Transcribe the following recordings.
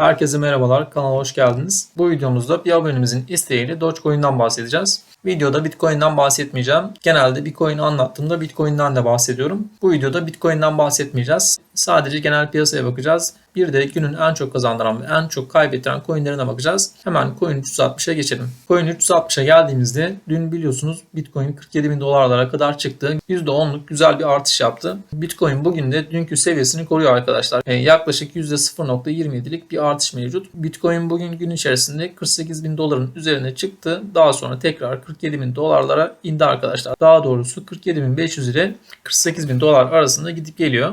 Herkese merhabalar, kanala hoş geldiniz. Bu videomuzda bir abonemizin isteğiyle Dogecoin'den bahsedeceğiz. Videoda Bitcoin'den bahsetmeyeceğim. Genelde Bitcoin'i anlattığımda Bitcoin'den de bahsediyorum. Bu videoda Bitcoin'den bahsetmeyeceğiz. Sadece genel piyasaya bakacağız. Bir de günün en çok kazandıran ve en çok kaybettiren coinlerine bakacağız. Hemen Coin 360'a geçelim. Coin 360'a geldiğimizde dün biliyorsunuz Bitcoin 47 bin dolarlara kadar çıktı. %10'luk güzel bir artış yaptı. Bitcoin bugün de dünkü seviyesini koruyor arkadaşlar. E, yaklaşık %0.27'lik bir artış mevcut. Bitcoin bugün gün içerisinde 48 bin doların üzerine çıktı. Daha sonra tekrar 47 bin dolarlara indi arkadaşlar. Daha doğrusu 47 bin 500 ile 48 bin dolar arasında gidip geliyor.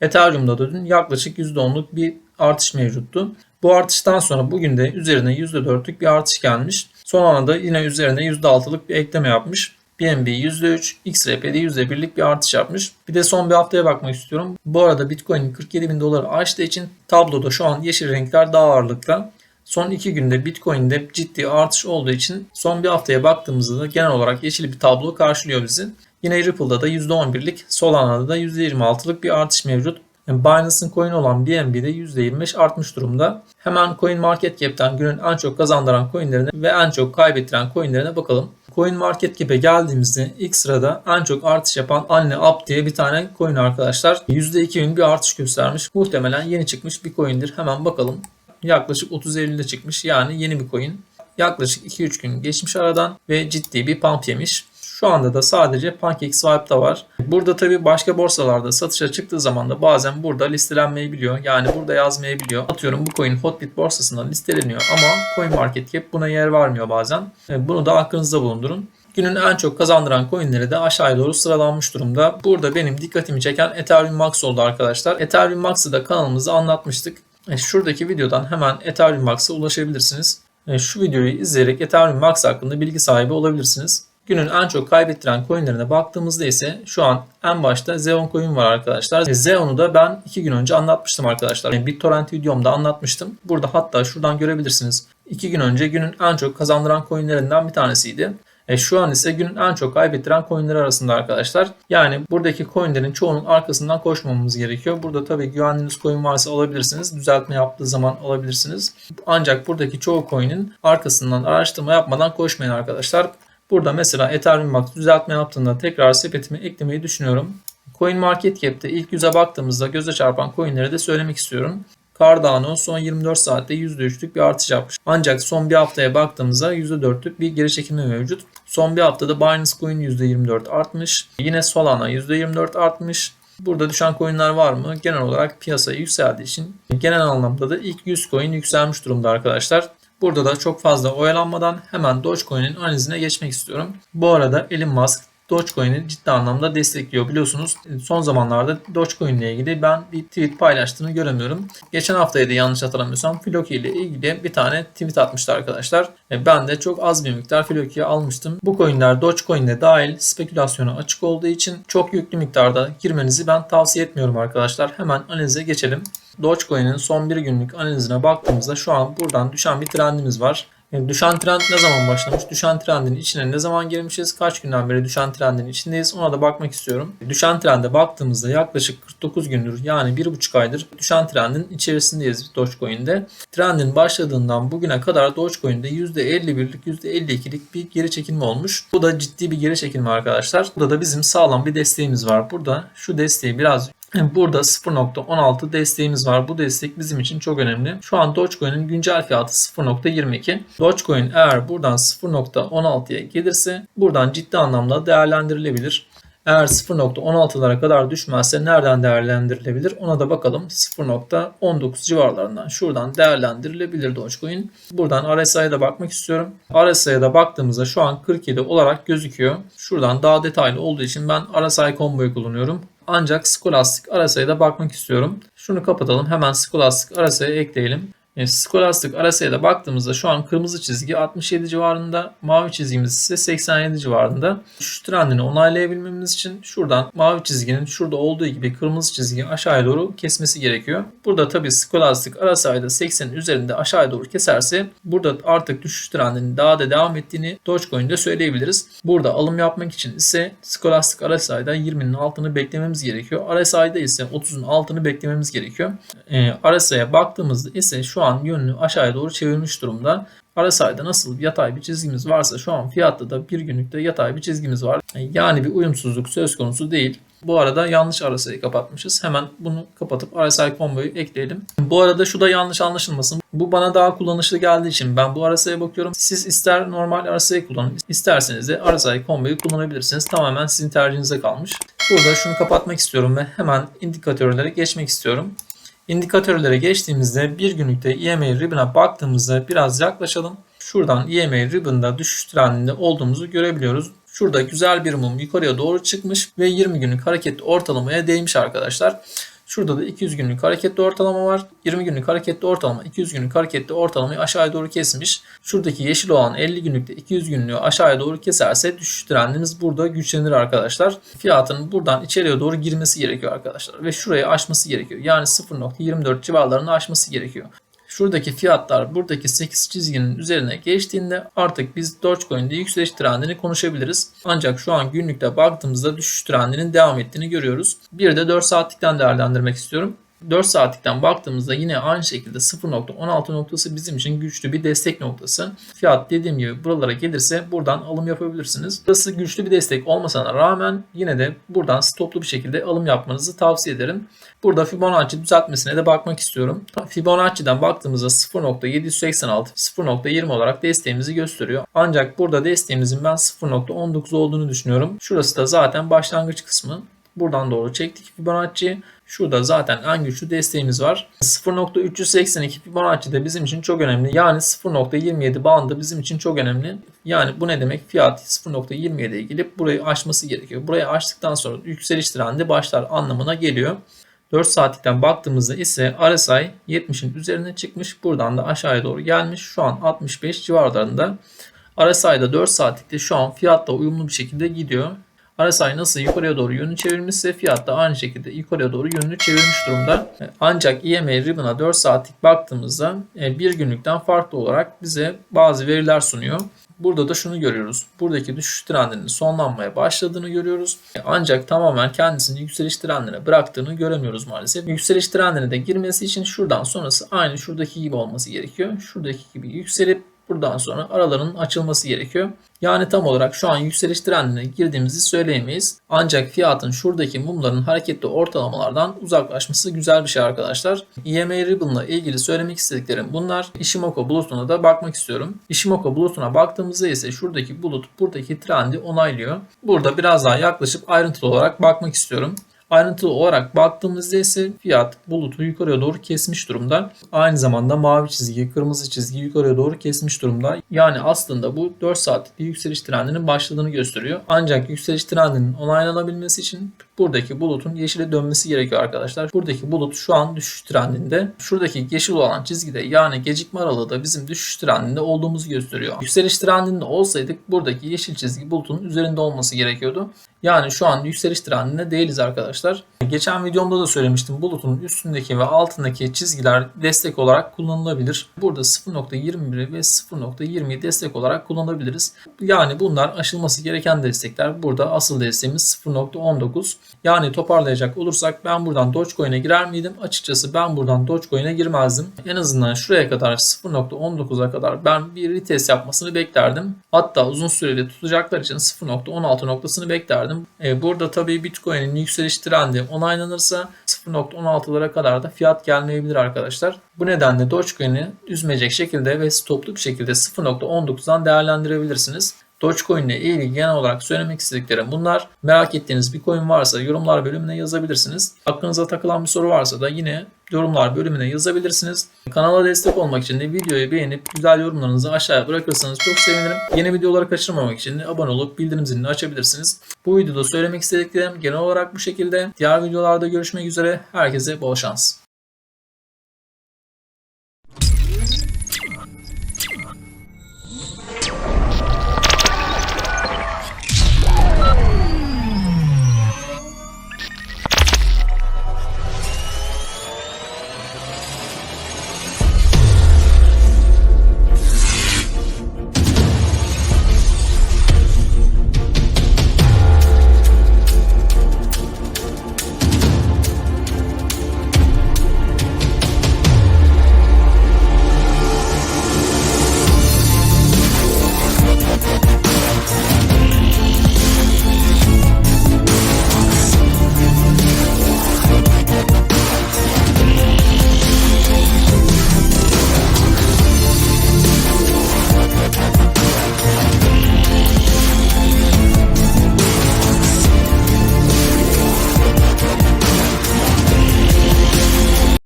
Ethereum'da da dün yaklaşık %10'luk bir artış mevcuttu. Bu artıştan sonra bugün de üzerine %4'lük bir artış gelmiş. Son anda yine üzerine %6'lık bir ekleme yapmış. BNB %3, XRP'de %1'lik bir artış yapmış. Bir de son bir haftaya bakmak istiyorum. Bu arada Bitcoin 47 bin doları aştığı için tabloda şu an yeşil renkler daha ağırlıkta. Son iki günde Bitcoin'de ciddi artış olduğu için son bir haftaya baktığımızda da genel olarak yeşil bir tablo karşılıyor bizi. Yine Ripple'da da %11'lik, Solana'da da %26'lık bir artış mevcut. Yani Binance'ın coin olan BNB'de %25 artmış durumda. Hemen Coin Market Cap'ten günün en çok kazandıran coinlerine ve en çok kaybettiren coinlerine bakalım. Coin Market Cap'e geldiğimizde ilk sırada en çok artış yapan Anne Up diye bir tane coin arkadaşlar. %2000 bir artış göstermiş. Muhtemelen yeni çıkmış bir coin'dir. Hemen bakalım. Yaklaşık 30 Eylül'de çıkmış. Yani yeni bir coin. Yaklaşık 2-3 gün geçmiş aradan ve ciddi bir pump yemiş. Şu anda da sadece PancakeSwap'ta var. Burada tabii başka borsalarda satışa çıktığı zaman da bazen burada listelenmeyebiliyor. Yani burada yazmayabiliyor. Atıyorum bu coin Hotbit borsasında listeleniyor ama CoinMarketCap buna yer vermiyor bazen. Bunu da aklınızda bulundurun. Günün en çok kazandıran coinleri de aşağıya doğru sıralanmış durumda. Burada benim dikkatimi çeken Ethereum Max oldu arkadaşlar. Ethereum Max'ı da kanalımızda anlatmıştık. E, şuradaki videodan hemen Ethereum Max'a ulaşabilirsiniz. E, şu videoyu izleyerek Ethereum Max hakkında bilgi sahibi olabilirsiniz. Günün en çok kaybettiren coinlerine baktığımızda ise şu an en başta Xeon coin var arkadaşlar. Xeon'u da ben 2 gün önce anlatmıştım arkadaşlar. Yani BitTorrent videomda anlatmıştım. Burada hatta şuradan görebilirsiniz. 2 gün önce günün en çok kazandıran coinlerinden bir tanesiydi. E şu an ise günün en çok kaybettiren coinler arasında arkadaşlar. Yani buradaki coinlerin çoğunun arkasından koşmamamız gerekiyor. Burada tabii güvendiğiniz coin varsa alabilirsiniz. Düzeltme yaptığı zaman alabilirsiniz. Ancak buradaki çoğu coin'in arkasından araştırma yapmadan koşmayın arkadaşlar. Burada mesela Ethereum Max düzeltme yaptığında tekrar sepetime eklemeyi düşünüyorum. Coin Market Cap'te ilk yüze baktığımızda göze çarpan coinleri de söylemek istiyorum. Cardano son 24 saatte %3'lük bir artış yapmış. Ancak son bir haftaya baktığımızda %4'lük bir geri çekilme mevcut. Son bir haftada Binance Coin %24 artmış. Yine Solana %24 artmış. Burada düşen coinler var mı? Genel olarak piyasa yükseldiği için genel anlamda da ilk 100 coin yükselmiş durumda arkadaşlar. Burada da çok fazla oyalanmadan hemen Dogecoin'in analizine geçmek istiyorum. Bu arada Elon Musk Dogecoin'i ciddi anlamda destekliyor. Biliyorsunuz son zamanlarda Dogecoin ile ilgili ben bir tweet paylaştığını göremiyorum. Geçen haftaydı yanlış hatırlamıyorsam Floki ile ilgili bir tane tweet atmıştı arkadaşlar. E, ben de çok az bir miktar Floki'ye almıştım. Bu coinler Dogecoin ile dahil spekülasyona açık olduğu için çok yüklü miktarda girmenizi ben tavsiye etmiyorum arkadaşlar. Hemen analize geçelim. Dogecoin'in son bir günlük analizine baktığımızda şu an buradan düşen bir trendimiz var. Yani düşen trend ne zaman başlamış? Düşen trendin içine ne zaman girmişiz? Kaç günden beri düşen trendin içindeyiz? Ona da bakmak istiyorum. Düşen trende baktığımızda yaklaşık 49 gündür yani 1,5 aydır düşen trendin içerisindeyiz Dogecoin'de. Trendin başladığından bugüne kadar Dogecoin'de %51'lik %52'lik bir geri çekilme olmuş. Bu da ciddi bir geri çekilme arkadaşlar. Burada da bizim sağlam bir desteğimiz var. Burada şu desteği biraz Burada 0.16 desteğimiz var. Bu destek bizim için çok önemli. Şu an Dogecoin'in güncel fiyatı 0.22. Dogecoin eğer buradan 0.16'ya gelirse buradan ciddi anlamda değerlendirilebilir. Eğer 0.16'lara kadar düşmezse nereden değerlendirilebilir ona da bakalım. 0.19 civarlarından şuradan değerlendirilebilir Dogecoin. Buradan RSI'ye de bakmak istiyorum. RSI'ye de baktığımızda şu an 47 olarak gözüküyor. Şuradan daha detaylı olduğu için ben RSI komboyu kullanıyorum. Ancak Scholastic arasaya da bakmak istiyorum. Şunu kapatalım. Hemen Scholastic arasaya ekleyelim. E, Scholastic arasaya da baktığımızda şu an kırmızı çizgi 67 civarında, mavi çizgimiz ise 87 civarında. Şu trendini onaylayabilmemiz için şuradan mavi çizginin şurada olduğu gibi kırmızı çizgi aşağıya doğru kesmesi gerekiyor. Burada tabi Scholastic arasayda 80'in üzerinde aşağıya doğru keserse burada artık düşüş trendinin daha da devam ettiğini Dogecoin'de söyleyebiliriz. Burada alım yapmak için ise Scholastic arasayda 20'nin altını beklememiz gerekiyor. RSI'da ise 30'un altını beklememiz gerekiyor. E, RSI'ye baktığımızda ise şu an yönünü aşağıya doğru çevirmiş durumda. RSI'da nasıl yatay bir çizgimiz varsa şu an fiyatta da bir günlükte yatay bir çizgimiz var. Yani bir uyumsuzluk söz konusu değil. Bu arada yanlış RSI'yi kapatmışız. Hemen bunu kapatıp RSI komboyu ekleyelim. Bu arada şu da yanlış anlaşılmasın. Bu bana daha kullanışlı geldiği için ben bu RSI'ye bakıyorum. Siz ister normal RSI kullanın, isterseniz de RSI komboyu kullanabilirsiniz. Tamamen sizin tercihinize kalmış. Burada şunu kapatmak istiyorum ve hemen indikatörlere geçmek istiyorum. İndikatörlere geçtiğimizde bir günlükte EMA ribbon'a baktığımızda biraz yaklaşalım. Şuradan EMA ribbon'da düşüş trendinde olduğumuzu görebiliyoruz. Şurada güzel bir mum yukarıya doğru çıkmış ve 20 günlük hareketli ortalamaya değmiş arkadaşlar. Şurada da 200 günlük hareketli ortalama var. 20 günlük hareketli ortalama 200 günlük hareketli ortalamayı aşağıya doğru kesmiş. Şuradaki yeşil olan 50 günlükte 200 günlüğü aşağıya doğru keserse düşüş trendimiz burada güçlenir arkadaşlar. Fiyatın buradan içeriye doğru girmesi gerekiyor arkadaşlar. Ve şurayı aşması gerekiyor. Yani 0.24 civarlarını aşması gerekiyor. Şuradaki fiyatlar buradaki 8 çizginin üzerine geçtiğinde artık biz Dogecoin'de yükseliş trendini konuşabiliriz. Ancak şu an günlükte baktığımızda düşüş trendinin devam ettiğini görüyoruz. Bir de 4 saatlikten değerlendirmek istiyorum. 4 saatlikten baktığımızda yine aynı şekilde 0.16 noktası bizim için güçlü bir destek noktası. Fiyat dediğim gibi buralara gelirse buradan alım yapabilirsiniz. Burası güçlü bir destek olmasına rağmen yine de buradan stoplu bir şekilde alım yapmanızı tavsiye ederim. Burada Fibonacci düzeltmesine de bakmak istiyorum. Fibonacci'den baktığımızda 0.786, 0.20 olarak desteğimizi gösteriyor. Ancak burada desteğimizin ben 0.19 olduğunu düşünüyorum. Şurası da zaten başlangıç kısmı. Buradan doğru çektik Fibonacci. Şurada zaten en güçlü desteğimiz var. 0.382 Fibonacci de bizim için çok önemli. Yani 0.27 bandı bizim için çok önemli. Yani bu ne demek? Fiyat 0.27'ye gelip burayı aşması gerekiyor. Burayı aştıktan sonra yükseliş trendi başlar anlamına geliyor. 4 saatlikten baktığımızda ise RSI 70'in üzerine çıkmış. Buradan da aşağıya doğru gelmiş. Şu an 65 civarlarında. RSI'da 4 saatlikte şu an fiyatla uyumlu bir şekilde gidiyor. RSI nasıl yukarıya doğru yönünü çevirmişse fiyat da aynı şekilde yukarıya doğru yönünü çevirmiş durumda. Ancak EMA Ribbon'a 4 saatlik baktığımızda e, bir günlükten farklı olarak bize bazı veriler sunuyor. Burada da şunu görüyoruz. Buradaki düşüş trendinin sonlanmaya başladığını görüyoruz. Ancak tamamen kendisini yükseliş trendine bıraktığını göremiyoruz maalesef. Yükseliş trendine de girmesi için şuradan sonrası aynı şuradaki gibi olması gerekiyor. Şuradaki gibi yükselip Buradan sonra aralarının açılması gerekiyor. Yani tam olarak şu an yükseliş trendine girdiğimizi söyleyemeyiz. Ancak fiyatın şuradaki mumların hareketli ortalamalardan uzaklaşması güzel bir şey arkadaşlar. EMA Ribbon'la ilgili söylemek istediklerim bunlar. Ishimoku bulutuna da bakmak istiyorum. Ishimoku bulutuna baktığımızda ise şuradaki bulut buradaki trendi onaylıyor. Burada biraz daha yaklaşıp ayrıntılı olarak bakmak istiyorum. Ayrıntılı olarak baktığımızda ise fiyat bulutu yukarıya doğru kesmiş durumda. Aynı zamanda mavi çizgi, kırmızı çizgi yukarıya doğru kesmiş durumda. Yani aslında bu 4 saatlik bir yükseliş trendinin başladığını gösteriyor. Ancak yükseliş trendinin onaylanabilmesi için buradaki bulutun yeşile dönmesi gerekiyor arkadaşlar. Buradaki bulut şu an düşüş trendinde. Şuradaki yeşil olan çizgide yani gecikme aralığı da bizim düşüş trendinde olduğumuzu gösteriyor. Yükseliş trendinde olsaydık buradaki yeşil çizgi bulutun üzerinde olması gerekiyordu. Yani şu an yükseliş trendinde değiliz arkadaşlar. Geçen videomda da söylemiştim. Bulutun üstündeki ve altındaki çizgiler destek olarak kullanılabilir. Burada 0.21 ve 0.20'yi destek olarak kullanabiliriz. Yani bunlar aşılması gereken destekler. Burada asıl desteğimiz 0.19. Yani toparlayacak olursak ben buradan Dogecoin'e girer miydim? Açıkçası ben buradan Dogecoin'e girmezdim. En azından şuraya kadar 0.19'a kadar ben bir retest yapmasını beklerdim. Hatta uzun süreli tutacaklar için 0.16 noktasını beklerdim. E, burada tabii Bitcoin'in yükseliş trendi onaylanırsa 0.16'lara kadar da fiyat gelmeyebilir arkadaşlar. Bu nedenle Dogecoin'i üzmeyecek şekilde ve stoplu bir şekilde 0.19'dan değerlendirebilirsiniz. Dogecoin ile ilgili genel olarak söylemek istediklerim bunlar. Merak ettiğiniz bir coin varsa yorumlar bölümüne yazabilirsiniz. Aklınıza takılan bir soru varsa da yine yorumlar bölümüne yazabilirsiniz. Kanala destek olmak için de videoyu beğenip güzel yorumlarınızı aşağıya bırakırsanız çok sevinirim. Yeni videoları kaçırmamak için de abone olup bildirim zilini açabilirsiniz. Bu videoda söylemek istediklerim genel olarak bu şekilde. Diğer videolarda görüşmek üzere. Herkese bol şans.